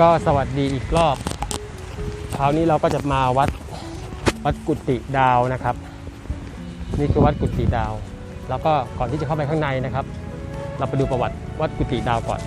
ก็สวัสดีอีกรอบคราวนี้เราก็จะมาวัดวัดกุฏิดาวนะครับ นี่คือวัดกุฏิดาว แล้วก็ก่อนที่จะเข้าไปข้างในนะครับ เราไปดูประวัติวัดกุฏิดาวก่อน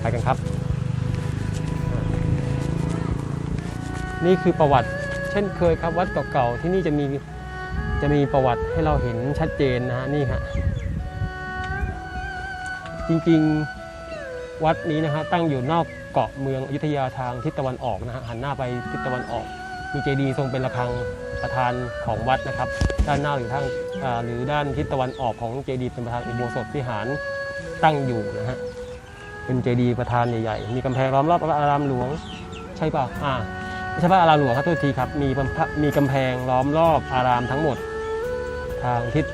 ไปกันครับ นี่คือประวัติเช่นเคยครับวัดเก่าๆที่นี่จะมีจะมีประวัติให้เราเห็นชัดเจนนะฮะนี่ฮะจริงๆ วัดนี้นะฮะตั้งอยู่นอกเกาะเมืองอยุธยาทางทิศตะวันออกนะฮะหันหน้าไปทิศตะวันออก มีเจดีย์ทรงเป็นระฆังประธานของวัดนะครับ ด้านหน้าหรือทางหรือด้านทิศตะวันออกของเจดีย์เป็นประธานอุโบสถวิหารตั้งอยู่นะฮะเป็นเจดีย์ประธานใหญ่ๆมีกำแพงล้อมรอบพระอารามหลวง ใช่ป่ะอ่าไม่ใช่พระอารามหลวงครับโทษทีครับมีพรมีกำแพงล้อมรอบอารามทั้งหมด ทางทิศ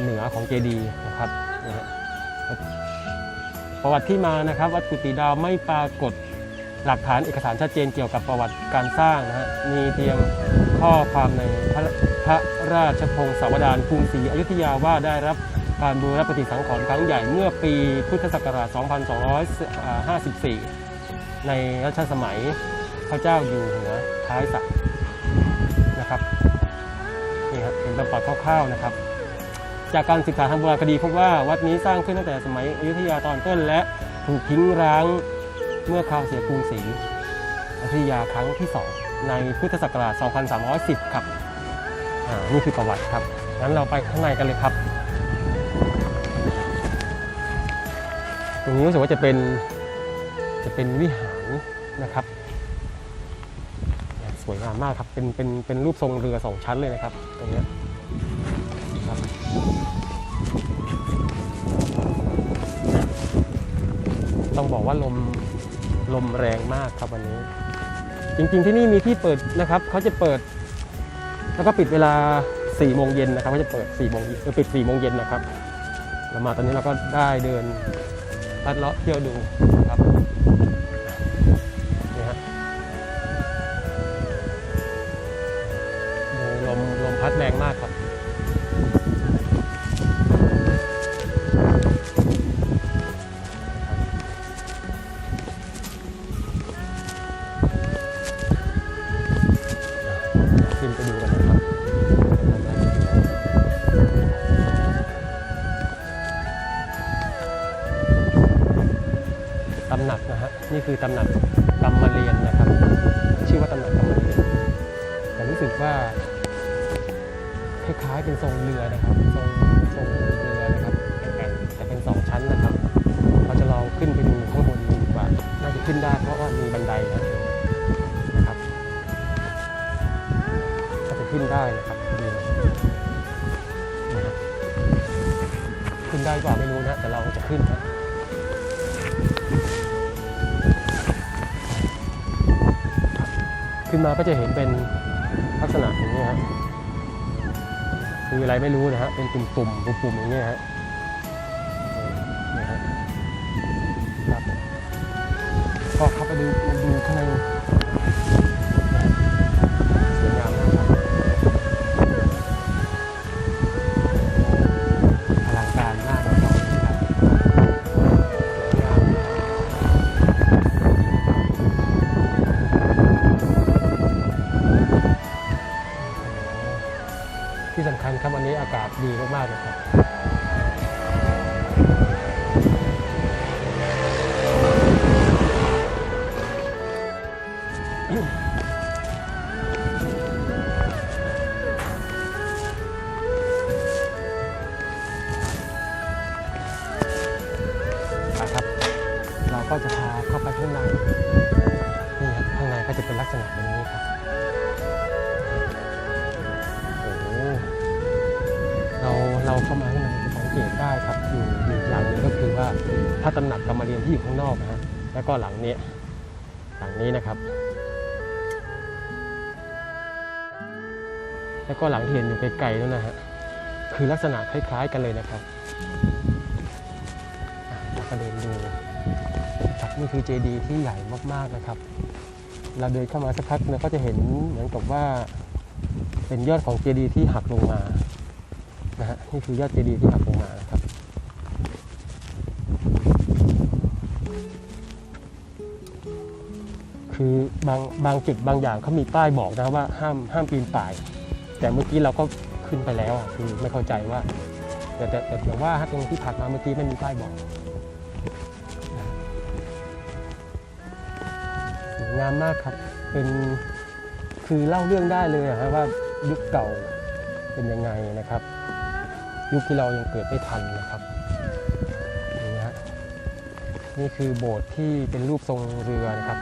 เหนือของเจดีย์นะครับนะฮะ ประวัติที่มานะครับ วัดกุฏิดาวไม่ปรากฏหลักฐานเอกสารชัดเจนเกี่ยวกับประวัติการสร้างนะฮะมีเพียงข้อความในพระพระราชพงศาวดารกรุงศรีอยุธยาว่าได้รับการบูรณปฏิสังขรณ์ครั้งใหญ่เมื่อปีพุทธศักราช 2254 ในรัชสมัยพระเจ้าอยู่หัวท้ายสักนะครับนี่ครับเป็นประวัติคร่าวๆนะครับ จากการศึกษาทางโบราณคดีพบว่าวัดนี้สร้างขึ้นตั้งแต่สมัยอยุธยาตอนต้น และถูกทิ้งร้างเมื่อคราวเสียกรุงศรีอยุธยาครั้งที่สองในพุทธศักราช 2310 ครับอ่านี่คือประวัติครับงั้นเราไปข้างในกันเลยครับ ตรงนี้รู้สึกว่าจะเป็นจะเป็นวิหารนะครับ สวยงามมากครับ เป็นเป็นเป็นรูปทรงเรือสองชั้นเลยนะครับตรงนี้ ต้องบอกว่าลมลมแรงมากครับวันนี้ จริงๆที่นี่มีที่เปิดนะครับเขาจะเปิด แล้วก็ปิดเวลา4โมงเย็นนะครับเขาจะเปิด4โมงเย็นเออปิด4โมงเย็นนะครับเรามาตอนนี้เราก็ได้เดินลัดเลาะเที่ยวดู คือตำหนักกรรมเรียนนะครับ ชื่อว่าตำหนักกรรมเรียนแต่รู้สึกว่าคล้ายๆเป็นทรงเรือนะครับทรงทรงเรือนะครับแอ่งแต่เป็นสองชั้นนะครับเราจะลองขึ้นไปดูข้างบนดีกว่าน่าจะขึ้นได้เพราะว่ามีบันไดนะครับถ้าจะขึ้นได้นะครับดูนะครับขึ้นได้กว่าไม่รู้นะแต่เราจะขึ้นนะ ขึ้นมาก็จะเห็นเป็นลักษณะอย่างนี้ฮะคืออะไรไม่รู้นะฮะเป็นตุ่มๆปุ่มๆอย่างนี้ฮะ มเรียนที่อยู่ข้างนอกนะฮะแล้วก็หลังนี้หลังนี้นะครับ แล้วก็หลังที่เห็นอยู่ไกลๆนั่นนะฮะคือลักษณะคล้ายๆกันเลยนะครับเราก็เดินดูครับนี่คือเจดีย์ที่ใหญ่มากๆนะครับ เราเดินเข้ามาสักพักเนี่ยก็จะเห็นเหมือนกับว่า เป็นยอดของเจดีย์ที่หักลงมานะฮะนี่คือยอดเจดีย์ที่หักลงมานะครับ คือบางบางจุดบางอย่างเขามีป้ายบอกนะว่าห้ามห้ามปีนป่าย แต่เมื่อกี้เราก็ขึ้นไปแล้วคือไม่เข้าใจว่า แต่แต่แต่ว่าตรงที่ผ่านมาเมื่อกี้ไม่มีป้ายบอกสวยงามมากครับเป็นคือเล่าเรื่องได้เลยอะครับว่ายุคเก่าเป็นยังไงนะครับ ยุคที่เรายังเกิดไม่ทันนะครับ นี่คือโบสถ์ที่เป็นรูปทรงเรือนะครับ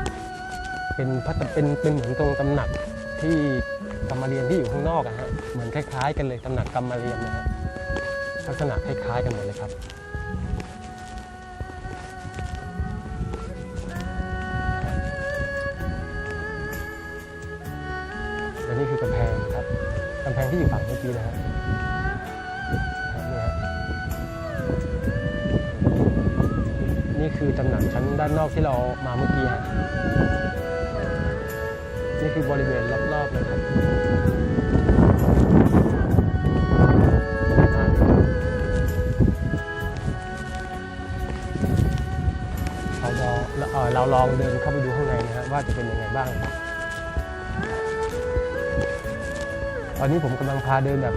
เป็นพระตเป็นเป็นเหมือนตรงตำหนักที่กรรมเรียนที่อยู่ข้างนอกอะฮะเหมือนคล้ายๆ กันเลยตำหนักกรรมเรียนนะฮะลักษณะคล้ายๆกันหมดเลยครับและนี่คือกำแพงครับกำแพงที่อยู่ฝั่งเมื่อกี้นะฮะ คือตำหนักชั้นด้านนอกที่เรามาเมื่อกี้ฮะนี่คือบริเวณรอบๆเลยครับเราลองเอ่อเราลองเดินเข้าไปดูข้างในนะฮะว่าจะเป็นยังไงบ้างครับตอนนี้ผมกำลังพาเดินแบบ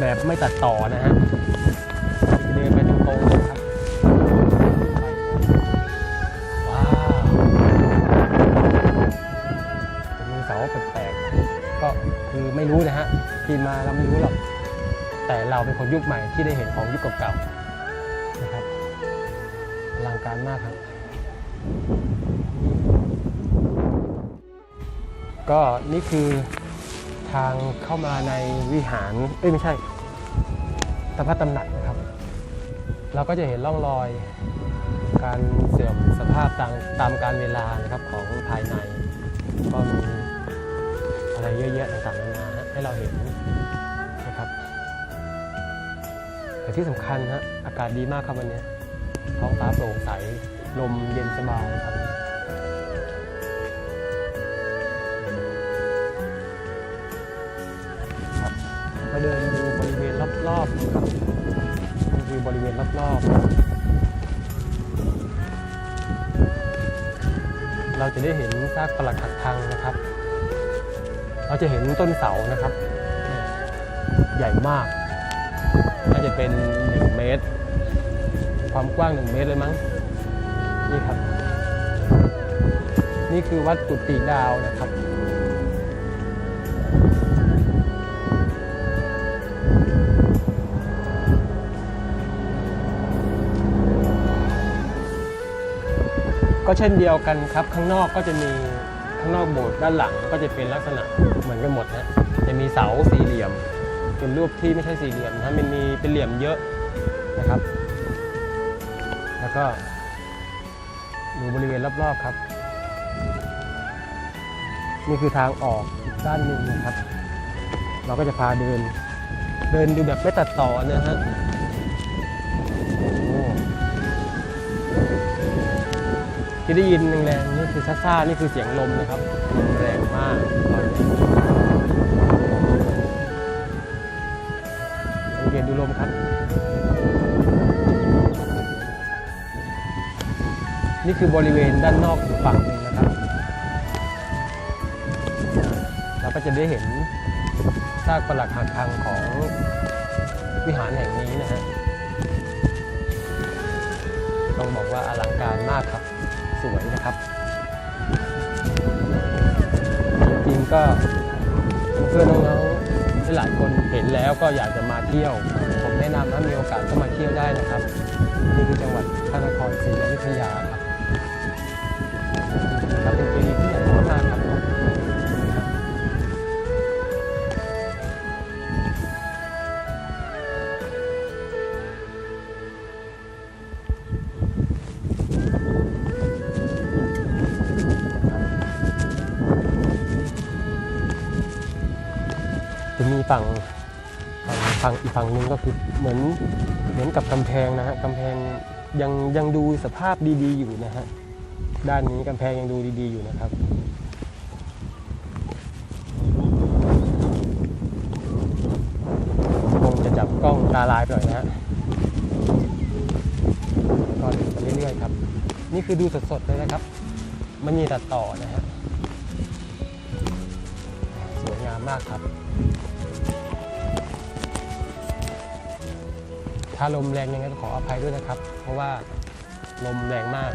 แบบไม่ตัดต่อนะฮะ ไม่รู้นะฮะที่มาเราไม่รู้หรอก แต่เราเป็นคนยุคใหม่ที่ได้เห็นของยุคเก่าๆนะครับอลังการมากครับ ก็นี่คือทางเข้ามาในวิหาร เอ้ยไม่ใช่ตพระตำหนักนะครับ เราก็จะเห็นร่องรอยการเสื่อมสภาพตามตามการเวลานะครับของภายใน ก็มีอะไรเยอะแยะต่างๆนานา ให้เราเห็นนะครับแต่ที่สำคัญฮะอากาศดีมากครับวันนี้ท้องฟ้าโปร่งใสลมเย็นสบายครับมาเดินดูบริเวณรอบๆนะครับนี่คือบริเวณรอบๆเราจะได้เห็นซากปรักหักพังนะครับ เราจะเห็นต้นเสานะครับ ใหญ่มาก น่าจะเป็น 1 เมตร ความกว้าง 1 เมตรเลยมั้ง นี่ครับ นี่คือวัดกุฏิดาวนะครับก็เช่นเดียวกันครับ ข้างนอกก็จะมี ข้างนอกโบสถ์ด้านหลังก็จะเป็นลักษณะเหมือนกันหมดนะจะมีเสาสี่เหลี่ยม เป็นรูปที่ไม่ใช่สี่เหลี่ยมนะมันมีเป็นเหลี่ยมเยอะนะครับ แล้วก็ดูบริเวณรอบๆครับ นี่คือทางออกอีกด้านหนึ่งนะครับ เราก็จะพาเดิน เดินดูแบบไม่ตัดต่อนะฮะ ที่ได้ยินแรงๆนี่คือซ่าๆนี่คือเสียงลมนะครับลมแรงมากตอนนี้สังเกตดูลมครับ นี่คือบริเวณด้านนอกอีกฝั่งหนึ่งนะครับเราก็จะได้เห็นซากปรักหักพังของวิหารแห่งนี้นะฮะต้องบอกว่าอลังการมากครับ สวยนะครับ จริงก็เพื่อนน้องๆหลายคนเห็นแล้วก็อยากจะมาเที่ยว ผมแนะนำถ้ามีโอกาสก็มาเที่ยวได้นะครับ นี่คือจังหวัดพระนครศรีอยุธยาครับครับเป็นะมีฝั่งฝั่งอีกฝั่งหนึ่งก็คือเหมือนเหมือนกับกำแพงนะฮะกำแพงยังยังดูสภาพดีๆอยู่นะฮะด้านนี้กำแพงยังดูดีๆอยู่นะครับคงจะจับกล้องตาลายหน่อยนะฮะก็ดูไปเรื่อยๆครับ นี่คือดูสดๆเลยนะครับไม่มีตัดต่อนะฮะสวยงามมากครับ ถ้าลมแรงยังไงก็ขออภัยด้วยนะครับ เพราะว่าลมแรงมาก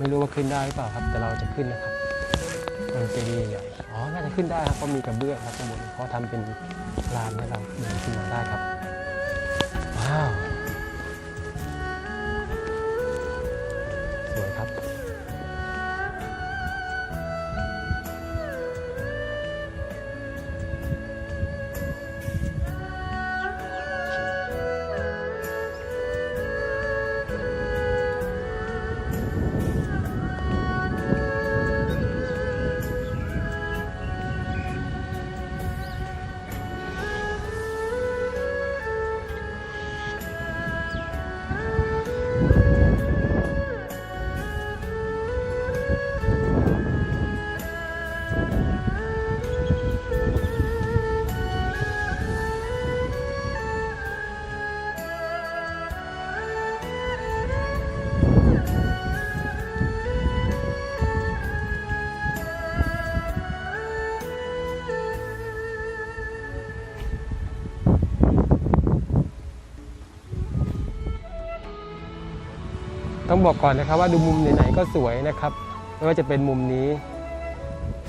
ไม่รู้ว่าขึ้นได้หรือเปล่าครับ แต่เราจะขึ้นนะครับมันเจดีย์ใหญ่อ๋อน่าจะขึ้นได้ครับเพราะมีกระเบื้องครับข้างบนเขาทำเป็นลานให้เราเดินขึ้นมาได้ครับว้าว ต้องบอกก่อนนะครับว่าดูมุมไหนๆก็สวยนะครับไม่ว่าจะเป็นมุมนี้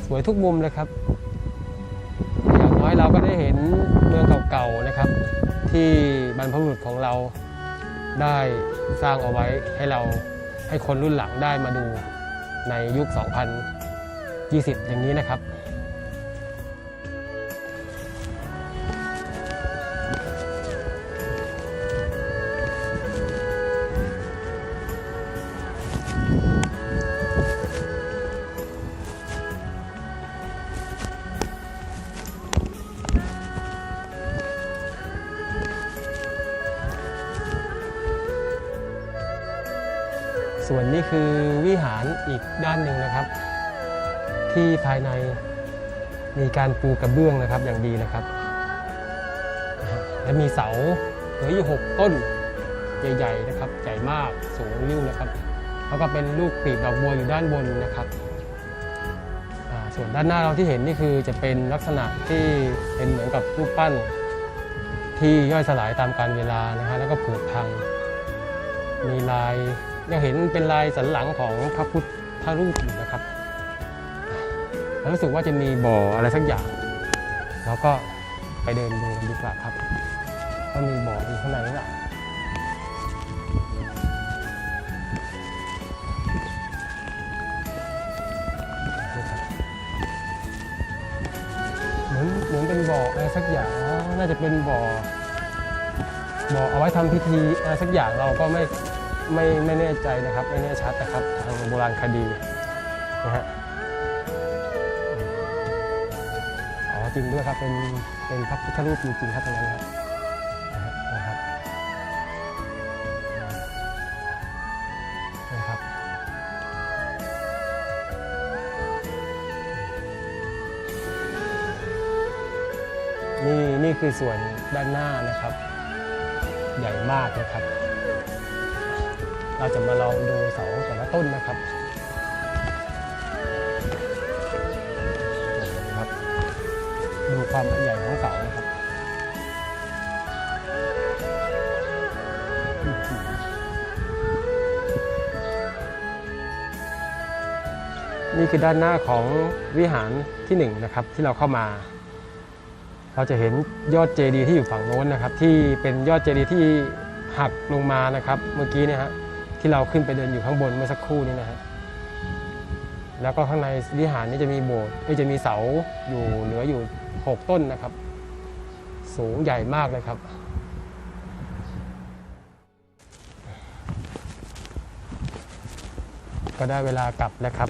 สวยทุกมุมเลยครับ อย่างน้อยเราก็ได้เห็นเมืองเก่าๆนะครับ ที่บรรพบุรุษของเราได้สร้างเอาไว้ให้เราให้คนรุ่นหลังได้มาดูในยุค 2020 อย่างนี้นะครับ ส่วนนี้คือวิหารอีกด้านหนึ่งนะครับ ที่ภายในมีการปูกระเบื้องนะครับอย่างดีนะครับ และมีเสาเหลืออยู่หกต้นใหญ่ๆนะครับใหญ่มากสูงยิ่งนะครับ แล้วก็เป็นลูกปีกดอกบัวอยู่ด้านบนนะครับส่วนด้านหน้าเราที่เห็นนี่คือจะเป็นลักษณะที่เป็นเหมือนกับรูปปั้น ที่ย่อยสลายตามกาลเวลานะฮะแล้วก็ผุพัง มีลาย ยังเห็นเป็นลายสันหลังของพระพุทธรูปอยู่นะครับแล้วรู้สึกว่าจะมีบ่ออะไรสักอย่างเราก็ไปเดินดูกันดีกว่าครับว่ามีบ่ออยู่ข้างในหรือเปล่าเหมือนเหมือนเป็นบ่ออะไรสักอย่างน่าจะเป็นบ่อบ่อเอาไว้ทำพิธีอะไรสักอย่างเราก็ไม่ ไม่ไม่แน่ใจนะครับ ไม่แน่ชัดนะครับทางโบราณคดีนะฮะอ๋อจริงด้วยครับเป็นเป็นพระพุทธรูปจริงๆครับตรงนั้นครับนะฮะนะครับนะครับนี่นี่คือส่วนด้านหน้านะครับ ใหญ่มากนะครับ เราจะมาลองดูเสาแต่ละต้นนะครับครับ ดูความใหญ่ของเสานะครับนี่คือด้านหน้าของวิหารที่หนึ่งนะครับที่เราเข้ามา เราจะเห็นยอดเจดีย์ที่อยู่ฝั่งโน้นนะครับ ที่เป็นยอดเจดีย์ที่หักลงมานะครับ เมื่อกี้เนี่ยฮะ ที่เราขึ้นไปเดินอยู่ข้างบนเมื่อสักครู่นี้นะฮะแล้วก็ข้างในวิหารนี้จะมีโบสถ์จะมีเสาอยู่เหลืออยู่ 6 ต้นนะครับ สูงใหญ่มากเลยครับ ก็ได้เวลากลับแล้วครับ